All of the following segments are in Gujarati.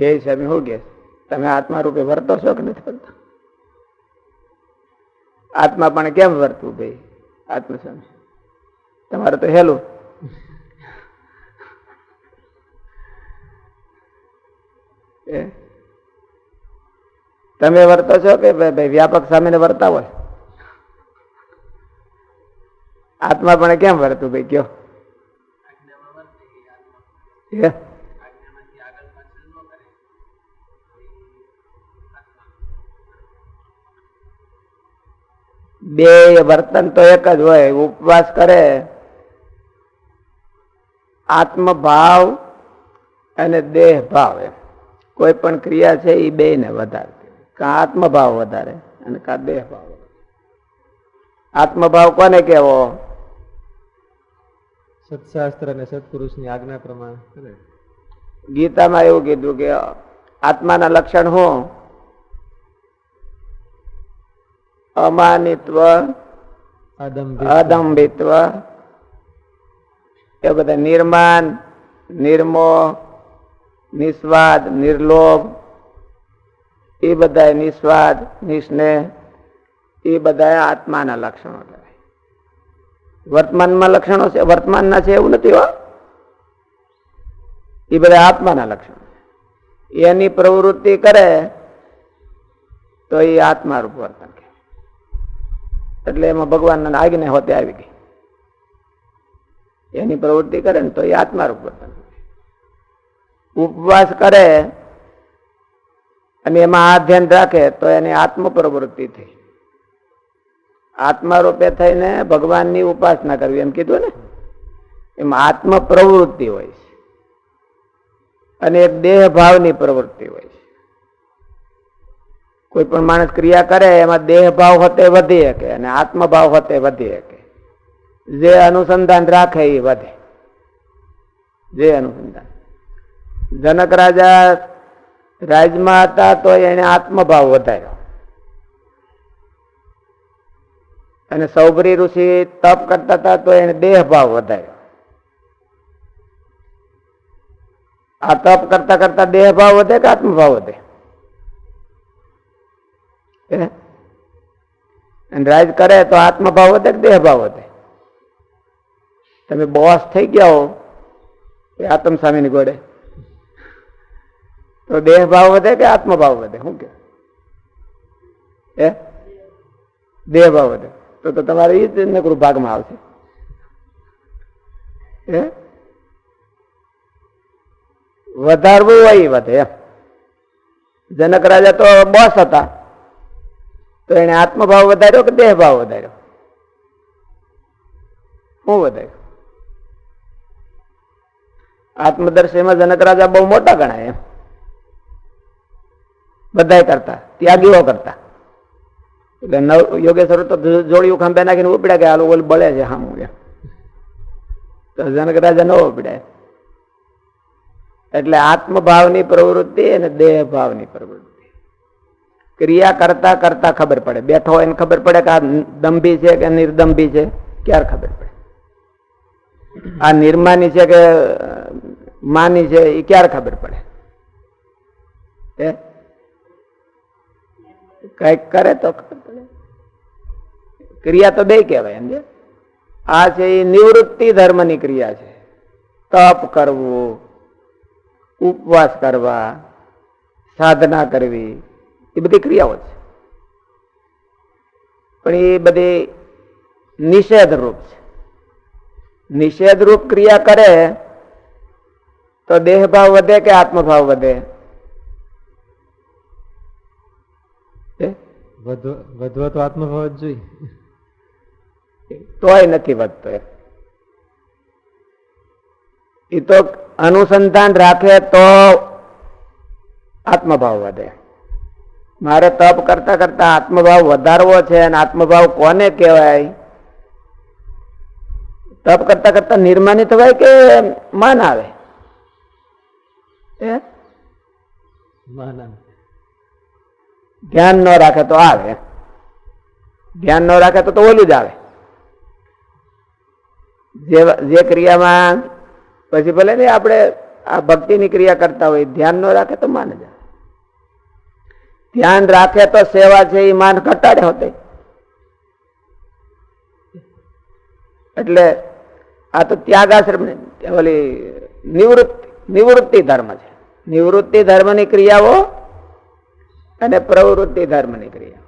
કે સ્વામી શું કે, તમે આત્મા રૂપે વર્તો છો કે નથી વર્તો? આત્મા પણ કેમ વર્તવું ભાઈ? આત્મ સ્વામી તમારે તો હેલું. તમે વર્તો છો કે ભાઈ વ્યાપક સામે વર્તા હોય? આત્મા પણ કેમ વર્તું ભાઈ, કયો? હે? બે વર્તન તો એક જ હોય ઉપવાસ કરે આત્મભાવ અને દેહ ભાવ એમ. કોઈ પણ ક્રિયા છે એ બે ને વધારે. કાં આત્મભાવ વધારે અને કા દેહ ભાવ આત્મભાવ કોને કેવો સત્શાસ્ત્ર અને સત્પુરુષની આજ્ઞા પ્રમાણે ગીતામાં એવું કીધું કે આત્માના લક્ષણ શું અમાનિત્વ અદંભિત્વ એ બધા નિર્માન નિર્મોહ નિસ્વાદ નિર્લોભ એ બધા નિસ્વાદ નિસ્નેહ એ બધા આત્માના લક્ષણો કહેવાય વર્તમાનમાં લક્ષણો છે વર્તમાનના છે એવું નથી હો એ બધા આત્માના લક્ષણો એની પ્રવૃત્તિ કરે તો એ આત્મા રૂપ વર્તન એટલે એમાં ભગવાનના આજ્ઞા હોતે આવી ગઈ. એની પ્રવૃત્તિ કરે ને તો એ આત્મારૂપ વર્તન ઉપવાસ કરે અને એમાં આ ધ્યાન રાખે તો એની આત્મ પ્રવૃત્તિ થઈ. આત્મા રૂપે થઈને ભગવાનની ઉપાસના કરવી, એમ કીધું ને? એમાં આત્મ પ્રવૃત્તિ હોય છે. અને એક દેહ ભાવની પ્રવૃત્તિ હોય છે. કોઈ પણ માણસ ક્રિયા કરે, એમાં દેહ ભાવ હોતે વધી શકે અને આત્મભાવ હોતે વધી શકે જે અનુસંધાન રાખે એ વધે. જે અનુસંધાન. જનક રાજા રાજમાં હતા તો એને આત્મભાવ વધાર્યો. અને સૌભરી ઋષિ તપ કરતા હતા તો એને દેહ ભાવ વધાર્યો. આ તપ કરતા કરતા દેહ ભાવ વધે કે આત્મભાવ વધે? અને રાજ કરે તો આત્મભાવ વધે કે દેહભાવ વધે? તમે બોસ થઈ ગયા હો આત્મ સ્વામીની ગોળે. તો દેહભાવ વધે કે આત્મભાવ વધે? શું કે? એ દેહભાવ વધે. તો તો તમારે એ જ નકરું ભાગમાં આવશે. એ વધારવું હોય વધે એમ. જનક રાજા તો બોસ હતા. તો એને આત્મભાવ વધાર્યો કે દેહ ભાવ વધાર્યો? શું વધાર્યો? આત્મદર્શીમાં જનક રાજા બહુ મોટા ગણાય એમ. બધાય કરતા, ત્યાગીઓ કરતા. એટલે નવ યોગેશ્વર તો જોડિયું ખાંભે નાખીને ઉપડ્યા કે આ લોકો બળે છે હામું એમ. તો જનક રાજા ન ઉપડ્યા એટલે આત્મભાવની પ્રવૃત્તિ અને દેહ ભાવની પ્રવૃત્તિ. ક્રિયા કરતા કરતા ખબર પડે. બેઠો હોય ખબર પડે કે આ દંભી છે કે નિર્દંભી છે? ક્યારે ખબર પડે? આ નિર્માની છે કે માની છે એ ક્યારે ખબર પડે? કંઈક કરે તો ક્રિયા તો બે કહેવાય, એમ આ છે એ નિવૃત્તિ ધર્મની ક્રિયા છે. તપ કરવું, ઉપવાસ કરવા, સાધના કરવી એ બધી ક્રિયાઓ છે. પણ એ બધી નિષેધ રૂપ છે. નિષેધ રૂપ ક્રિયા કરે તો દેહભાવ વધે કે આત્મભાવ વધે? વધવા તો આત્મભાવ જ જોઈએ. તોય નથી વધતો એ તો અનુસંધાન રાખે તો આત્મભાવ વધે. મારે તપ કરતા કરતા આત્મભાવ વધારવો છે અને આત્મભાવ કોને કહેવાય? તપ કરતા કરતા નિર્માની થવાય કે માન આવે? હે? ધ્યાન ન રાખે તો આવે. ધ્યાન ન રાખે તો તો ઓલું જ આવે. જે જે ક્રિયામાં પછી ભલે ને આપણે આ ભક્તિની ક્રિયા કરતા હોય ધ્યાન ન રાખે તો માન જાય ધ્યાન રાખે તો સેવા છે એ માન ઘટાડે હોતે. એટલે આ તો ત્યાગાશ્રમ ઓલી નિવૃત્તિ નિવૃત્તિ ધર્મ છે. નિવૃત્તિ ધર્મની ક્રિયાઓ અને પ્રવૃત્તિ ધર્મની ક્રિયાઓ.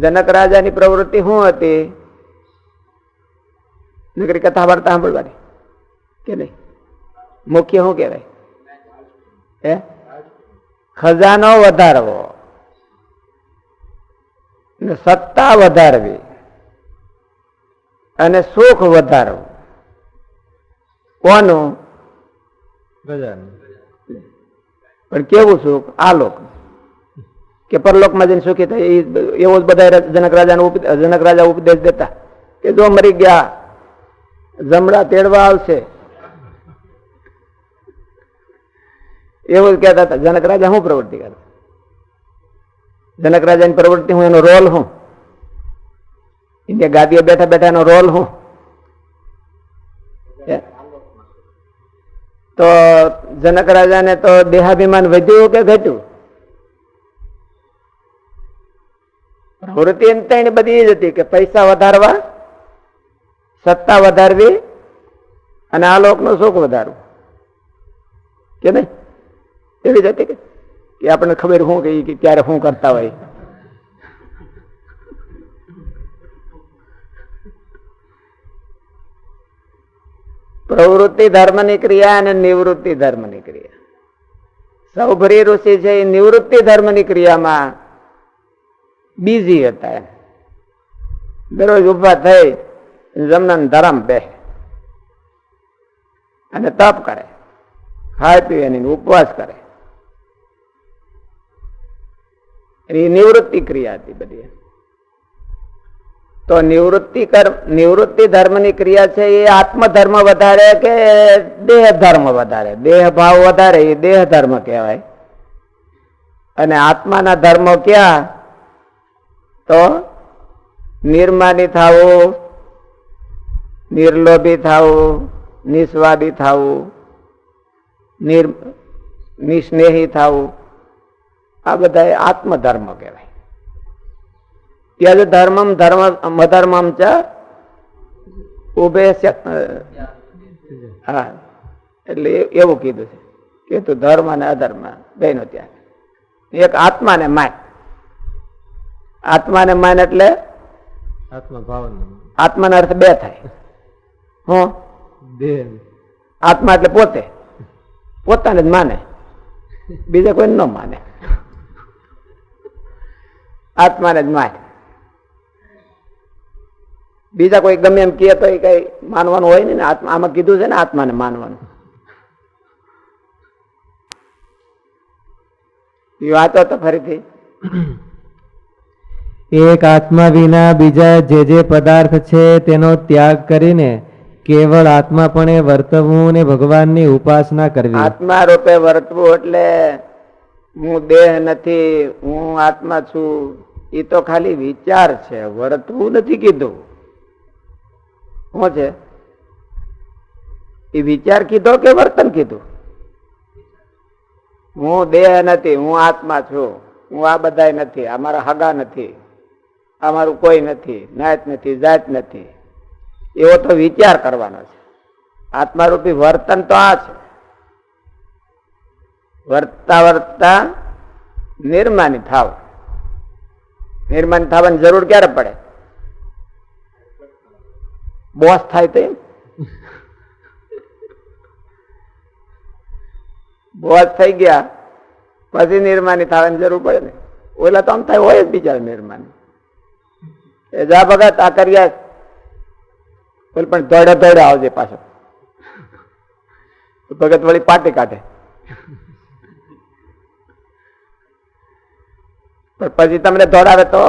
જનક રાજાની પ્રવૃત્તિ શું હતી? નકરી કથા વાર્તા સાંભળવાની કે નહીં? મુખ્ય શું કહેવાય? હે? ખજાનો વધારવો ને સત્તા વધારવી અને સુખ વધારવું. કોનું? પણ કેવું સુખ? આ લોક. કે પરલોકમાં જઈને સુખી થાય એ એવો જ બધા જનક રાજાનો જનક રાજા ઉપદેશ દેતા કે જો મરી ગયા જમડા તેડવા આવશે એવું કહેતા હતા, જનક રાજા શું પ્રવૃત્તિ કરે? જનક રાજાની પ્રવૃત્તિ હું એનો રોલ હું. ઇન્ડિયા ગાદીએ બેઠા બેઠા એનો રોલ હું. તો જનક રાજાને તો દેહાભિમાન વધ્યું કે ઘટ્યું? પ્રવૃત્તિ એની બધી જ હતી કે પૈસા વધારવા, સત્તા વધારવી અને આ લોકનું સુખ વધારવું. કે નહીં? એવી જ કે આપણને ખબર શું કે ક્યારે શું કરતા હોય. પ્રવૃત્તિ ધર્મની ક્રિયા અને નિવૃત્તિ ધર્મની ક્રિયા. સૌભરી ઋષિ છે એ નિવૃત્તિ ધર્મની ક્રિયામાં બીજી હતા દરરોજ ઊભા થઈ જમનાન ધરમ બે. અને તપ કરે. ખાય પીવે ઉપવાસ કરે. એ નિવૃત્તિ ક્રિયા હતી બધી. તો નિવૃત્તિ કર્મ નિવૃત્તિ ધર્મની ક્રિયા છે, એ આત્મધર્મ વધારે કે દેહ ધર્મ વધારે? દેહ ભાવ વધારે, એ દેહ ધર્મ કહેવાય. અને આત્માના ધર્મો ક્યાં? તો નિર્માની થવું નિર્લોભી થવું નિસ્વાદી થવું નિર, નિસ્નેહી થવું આ બધા આત્મધર્મ કહેવાય. ત્યજ ધર્મમ ધર્મ અધર્મમ ચ ઉભે હા એટલે એવું કીધું છે. કે તું ધર્મ અને અધર્મ બેનો ત્યાં. એક આત્માને માન. આત્માને માન એટલે આત્માના અર્થ બે થાય. હું? આત્મા એટલે પોતે. પોતાને જ માને. બીજા કોઈ ન માને. આત્માને જ માને બીજા કોઈ ગમે એમ કહે તો એ કઈ માનવાનું હોય ને આત્મા આમાં કીધું છે ને આત્માને માનવાનું. એ વાંચો તો ફરીથી. એક આત્મા વિના બીજા જે જે પદાર્થ છે તેનો ત્યાગ કરીને કેવળ આત્માપણે વર્તવું અને ભગવાનની ઉપાસના કરવી. આત્મા રૂપે વર્તવું એટલે હું દેહ નથી, હું આત્મા છું એ તો ખાલી વિચાર છે, વર્તવું નથી કીધું. શું છે? એ વિચાર કીધો કે વર્તન કીધું? હું દેહ નથી, હું આત્મા છું, હું આ બધાય નથી, આ મારા હગા નથી, આ મારું કોઈ નથી, નાત નથી, જાત નથી. એવો તો વિચાર કરવાનો છે. આત્મારૂપી વર્તન તો આ છે. વર્તા વર્તા નિર્માની થાવ. નિર્માની થવાની જરૂર ક્યારે પડે? બોસ થાય તો બોસ થઈ ગયા, પછી નિર્માની થવાની જરૂર પડે ને. ઓલા તો આમ થાય હોય જ બિચારા નિર્માની. એ જા ભગત, આ કર્યા બોલ પણ દોડે દોડે આવજે પાછો. ભગત વળી પાટી કાઢે. પછી તમને દોડાવે તો?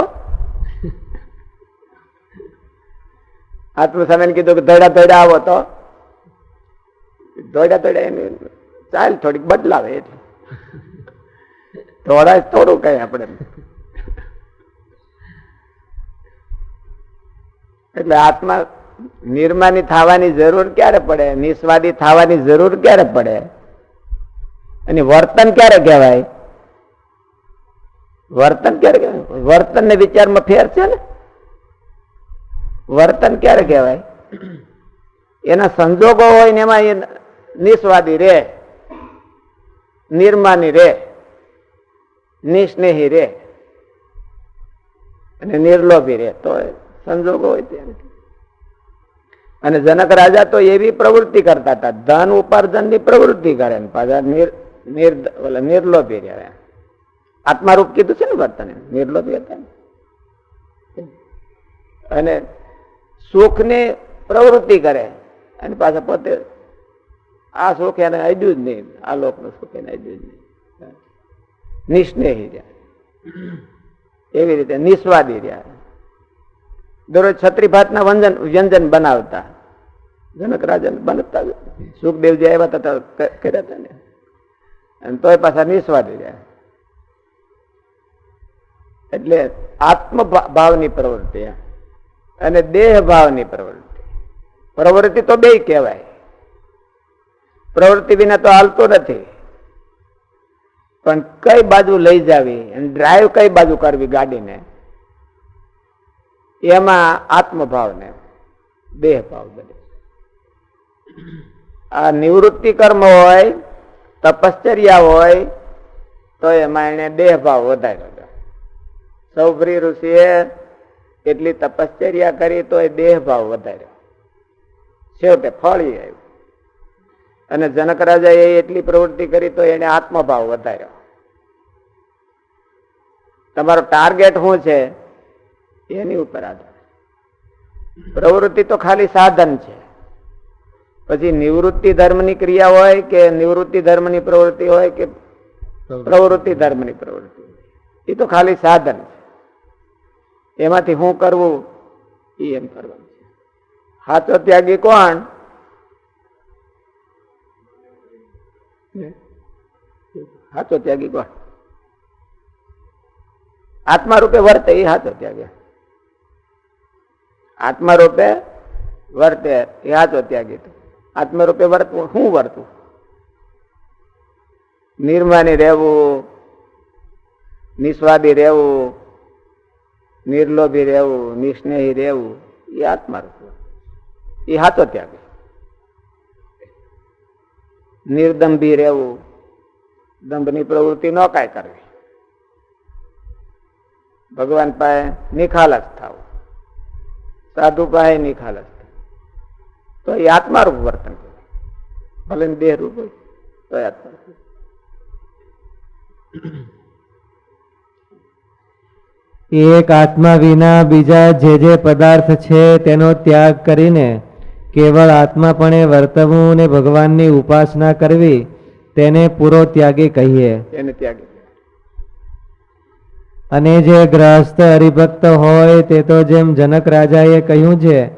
આત્મ કીધું કે દોડા દોડા આવો તો? દોડા દોડા એને ચાલ થોડીક બદલાવે એટલે દોડા થોડું કઈ આપણે. એટલે આત્મા નિર્માની થવાની જરૂર ક્યારે પડે? નિસ્વાદી થવાની જરૂર ક્યારે પડે? અને વર્તન ક્યારે કહેવાય? વર્તન ક્યારે કહેવાય? વર્તન ને વિચારમાં ફેર છે ને? વર્તન ક્યારે કહેવાય? એના સંજોગો હોય ને એમાં એ નિસ્વાદી રે, નિર્માની રે, નિસ્નેહી રે, અને નિર્લોભી રે. તો સંજોગો હોય ત્યારે. અને જનક રાજા તો એવી પ્રવૃત્તિ કરતા હતા. ધન ઉપાર્જનની પ્રવૃત્તિ કરે પાછા નિર્લોભી રહે આત્મારૂપ કીધું છે ને વર્તન. નિર્લોભી હતા અને સુખને પ્રવૃત્તિ કરે અને પાછા પોતે આ સુખ એને આવ્યું જ નહીં, આ લોકનું સુખ એને અડ્યું જ નહીં. નિસ્નેહી રહ્યા. એવી રીતે નિસ્વાદી રહ્યા. દરરોજ છત્રી ભાતના વ્યંજન વ્યંજન બનાવતા. જનક રાજા બનતા. સુખદેવજી આવ્યા હતા કર્યા હતા ને. અને તોય પાછા નિસ્વાદી રહ્યા. એટલે આત્મ ભાવની પ્રવૃત્તિ અને દેહ ભાવની પ્રવૃત્તિ. પ્રવૃત્તિ તો બે કહેવાય. પ્રવૃત્તિ વિના તો હાલતો નથી. પણ કઈ બાજુ લઈ જાવી અને ડ્રાઈવ કઈ બાજુ કરવી ગાડીને, એમાં આત્મભાવને દેહ ભાવ બને આ નિવૃત્તિ કર્મ હોય, તપશ્ચર્યા હોય, તો એમાં એને દેહ ભાવ વધાર્યો સૌભરી ઋષિએ એટલી તપશ્ચર્યા કરી તો એ દેહ ભાવ વધાર્યો. છેવટે ફળી આવ્યું. અને જનક રાજાએ એટલી પ્રવૃત્તિ કરી તો એને આત્મભાવ વધાર્યો. તમારો ટાર્ગેટ શું છે? એની ઉપર આધાર. પ્રવૃત્તિ તો ખાલી સાધન છે. પછી નિવૃત્તિ ધર્મની ક્રિયા હોય કે નિવૃત્તિ ધર્મની પ્રવૃત્તિ હોય કે પ્રવૃત્તિ ધર્મની પ્રવૃત્તિ એ તો ખાલી સાધન છે. એમાંથી શું કરવું? એ એમ કરવાનું છે. સાચો ત્યાગી કોણ? સાચો ત્યાગી કોણ? આત્મા રૂપે વર્તે એ સાચો ત્યાગી. આત્મા રૂપે વર્તે એ સાચો ત્યાગી. આત્મા રૂપે વર્તવું શું વર્તવું નિર્માની રહેવું, નિસ્વાદી રહેવું નિર્લોભી રહેવું, નિસ્નેહી રહેવું, એ આત્મારૂપ એ હાથો ત્યાગ નિર્દંભી રહેવું, દંભની પ્રવૃત્તિ ન કાંઈ કરવી. ભગવાન પાસે નિખાલસ થવું. સાધુ પાસે નિખાલસ તો એ આત્મારૂપ વર્તન કહેવાય ભલે દેહરૂપ રૂપ હોય, તો આત્મારૂપ. એક આત્મા વિના બીજા જે જે પદાર્થ છે તેનો ત્યાગ કરીને કેવળ આત્માપણે વર્તવું ને ભગવાનની ઉપાસના કરવી તેને પૂરો ત્યાગી કહીએ. એને ત્યાગી. અને જે ગ્રહસ્થ હરિભક્ત હોય તે તો જેમ જનક રાજાએ કહ્યું છે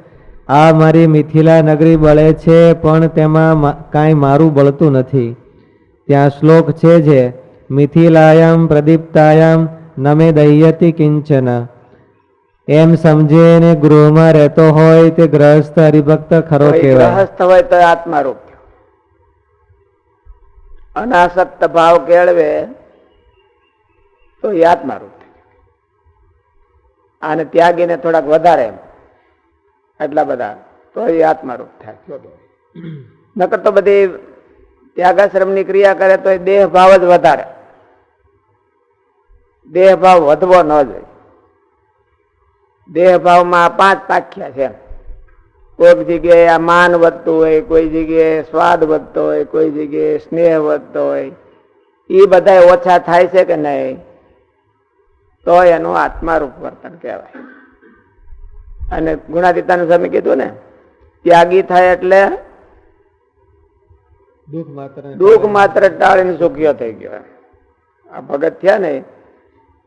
આ મારી મિથિલા નગરી બળે છે પણ તેમાં કાંઈ મારું બળતું નથી. ત્યાં શ્લોક છે જે મિથિલાયામ પ્રદીપ્તાયામ નમે દહ્યતિ કિંચન. એમ સમજે ને ગૃહમાં રહેતો હોય તે ગ્રહસ્થ હરિભક્ત ખરો કહેવાય. ગ્રહસ્થ હોય તો આત્મારૂપ અનાસક્ત ભાવ કેળવે તો એ આત્મારૂપ આને ત્યાગીને થોડાક વધારે એમ. એટલા બધા. તો એ આત્મારૂપ થાય. નકર તો બધી ત્યાગાશ્રમની ક્રિયા કરે તો એ દેહ ભાવ જ વધારે. દેહ ભાવ વધવો ન જોઈએ. દેહ ભાવમાં પાંચ પાખ્યા છે કોઈક જગ્યાએ આ માન વધતું હોય કોઈ જગ્યાએ સ્વાદ વધતો હોય કોઈ જગ્યાએ સ્નેહ વધતો હોય. એ બધા ઓછા થાય છે કે નહીં? તો એનું આત્મારૂપ વર્તન કહેવાય. અને ગુણાતીતાનું સ્વામી કીધું ને ત્યાગી થાય એટલે દુઃખ માત્ર દુઃખ માત્ર ટાળીને સુખ્યો થઈ ગયો. આ ભગત થયા ને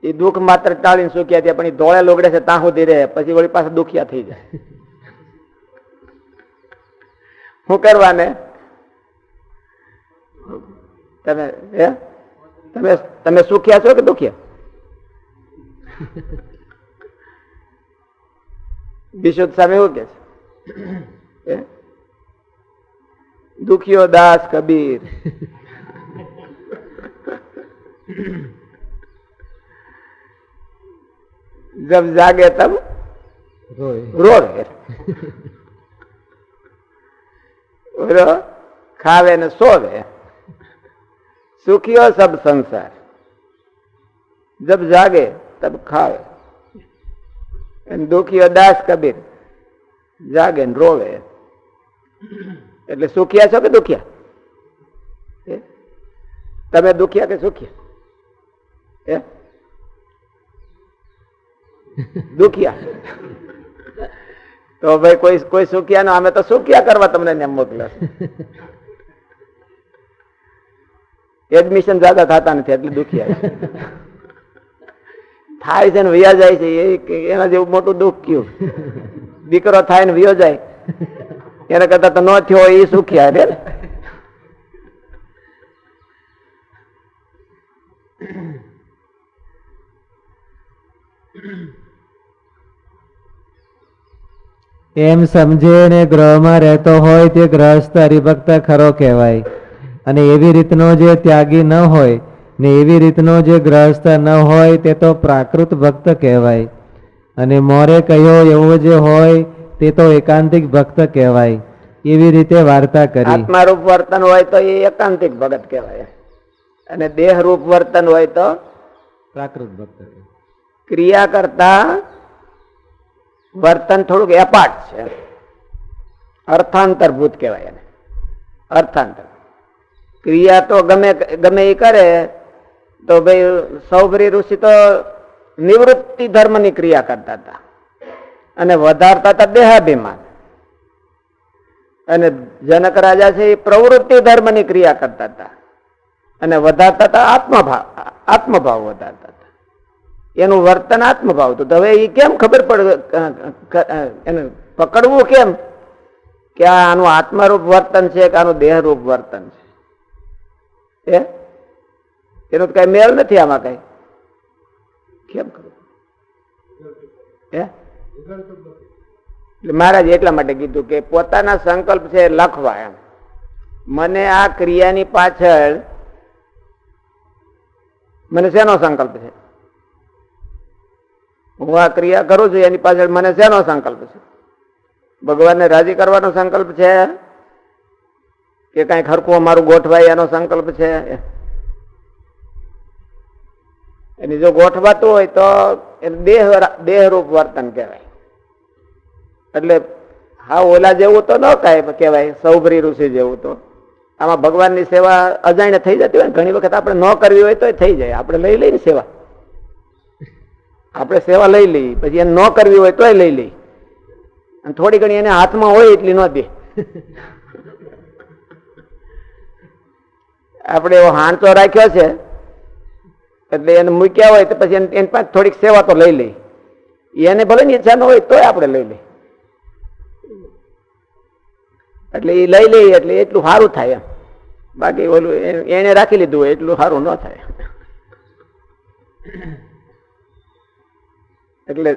એ દુઃખ માત્ર ટાળીને સુખ્યા થયા પણ એ ધોળે લોગડે છે, ત્યાં સુધી રહે. પછી વળી પાછા દુખિયા થઈ જાય. શું કરવાને? તમે, હે? તમે તમે સુખ્યા છો કે દુખ્યા? વિશુદ્ધ સામે એવું કે છે? દુખ્યો દાસ કબીર. जब जागे तब रो रो खावे न सोवे। सुखियो सब संसार। जब जागे तब खावे। दुखियो दास कबीर जागे न रोवे। એટલે સુખિયા છો કે દુખિયા? તમે દુખિયા કે સુખિયા? દુખિયા. તો ભાઈ કોઈ કોઈ સુખિયા નો, અમે તો સુખિયા કરવા તમને ને મોકલે એડમિશન જાદા થતા નથી, એટલે દુખિયા થાય છે ને, વયા જાય છે એના જેવું મોટું દુઃખ કયું? દીકરો થાય ને વયો જાય. એના કરતા તો ન થયો એ સુખિયા રે એમ સમજે ગ્રહમાં રહેતો હોય તે ગ્રહસ્થ હરિભક્ત ખરો કહેવાય. અને એવી રીતનો જે ત્યાગી ન હોય ને એવી રીતનો જે ગ્રહસ્થ ન હોય તે તો પ્રાકૃત ભક્ત કહેવાય. અને મોરે કહ્યો એવો જે હોય તે તો એકાંતિક ભક્ત કહેવાય. એવી રીતે વાર્તા કરી. આત્મારૂપ વર્તન હોય તો એ એકાંતિક ભગત કહેવાય. અને દેહરૂપ વર્તન હોય તો પ્રાકૃત ભક્ત ક્રિયા કરતા વર્તન થોડુંક એપાટ છે અર્થાંતરભૂત કહેવાય એને. અર્થાંતર. ક્રિયા તો ગમે ગમે એ કરે, તો ભાઈ સૌભરી ઋષિ તો નિવૃત્તિ ધર્મની ક્રિયા કરતા હતા. અને વધારતા હતા દેહાભિમાન. અને જનક રાજા છે એ પ્રવૃત્તિ ધર્મની ક્રિયા કરતા હતા. અને વધારતા હતા આત્મભાવ આત્મભાવ વધારતા એનું વર્તન આત્મભાવ તો હવે એ કેમ ખબર પડે? એને પકડવું કેમ? કે આ આનું આત્મારૂપ વર્તન છે કે આનું દેહરૂપ વર્તન છે? એ એનો તો કઈ મેળ નથી આમાં કઈ. કેમ ખબર? હે? એટલે મહારાજ એટલા માટે કીધું કે પોતાના સંકલ્પ છે લખવા એમ. મને આ ક્રિયાની પાછળ મને શેનો સંકલ્પ છે? હું આ ક્રિયા કરું છું, એની પાછળ મને શેનો સંકલ્પ છે? ભગવાનને રાજી કરવાનો સંકલ્પ છે? કે કઈ ખરકું અમારું ગોઠવાય એનો સંકલ્પ છે? એની જો ગોઠવાતું હોય તો એને દેહ દેહરૂપ વર્તન કહેવાય. એટલે હા, ઓલા જેવું તો ન કાંઈ કહેવાય સૌભરી ઋષિ જેવું તો. આમાં ભગવાનની સેવા અજાણે થઈ જતી હોય ઘણી વખત આપણે ન કરવી હોય તો થઈ જાય. આપણે લઈ લઈને સેવા. આપણે સેવા લઈ લઈ પછી એને ન કરવી હોય તોય લઈ લઈ અને થોડી ઘણી એને હાથમાં હોય એટલી ન દે. આપણે એવો હાંચો રાખ્યો છે, એટલે એને મૂક્યા હોય તો પછી એને- પાસે થોડીક સેવા તો લઈ લઈ એને ભલે ની ઈચ્છા ન હોય તોય આપણે લઈ લઈ એટલે એ લઈ લઈએ, એટલે એટલું સારું થાય એમ. બાકી ઓલું એને રાખી લીધું હોય એટલું સારું ન થાય. એટલે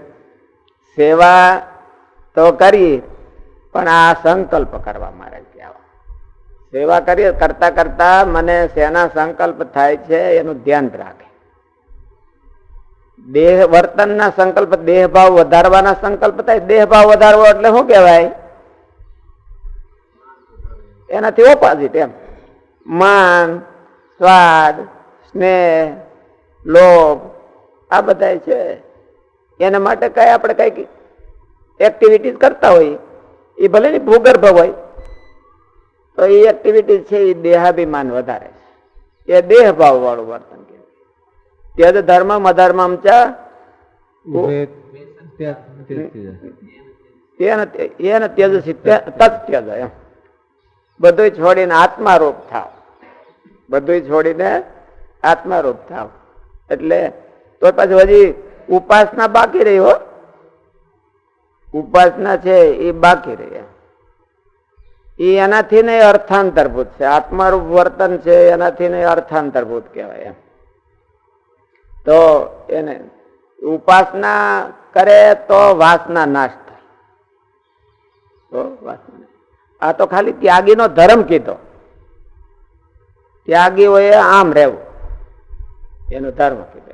સેવા તો કરી, પણ આ સંકલ્પ કરવા મારે કે સેવા કરીએ કરતા કરતા મને શેના સંકલ્પ થાય છે એનું ધ્યાન રાખે. દેહ વર્તનના સંકલ્પ, દેહભાવ વધારવાના સંકલ્પ થાય. દેહભાવ વધારવો એટલે શું કહેવાય? એનાથી ઓપોઝિટ એમ. માન, સ્વાદ, સ્નેહ, લોભ, આ બધા છે. એના માટે કઈ આપણે કંઈક એક્ટિવિટીઝ કરતા હોય એ ભલે ને ભૂગર્ભ હોય તો એ એક્ટિવિટીઝ છે એ દેહાભિમાન વધારે છે. એ દેહ ભાવ વાળું વર્તન કહેવાય. ત્યજ ધર્મ અધર્મ ચ એને ત્યજસી તત્યજ એમ. બધું છોડીને આત્મારૂપ થાવ. બધું છોડીને આત્મારૂપ થાવ. એટલે તો પછી હજી ઉપાસના બાકી રહી હો. ઉપાસના છે એ બાકી રહી એ એનાથી નહીં અર્થાંતરભૂત છે. આત્મારૂપ વર્તન છે એનાથી નહીં અર્થાંતરભૂત કહેવાય એમ. તો એને ઉપાસના કરે તો વાસના નાશ થાય. તો વાસના આ તો ખાલી ત્યાગીનો ધર્મ કીધો. ત્યાગી હોય આમ રહેવું. એનો ધર્મ કીધે.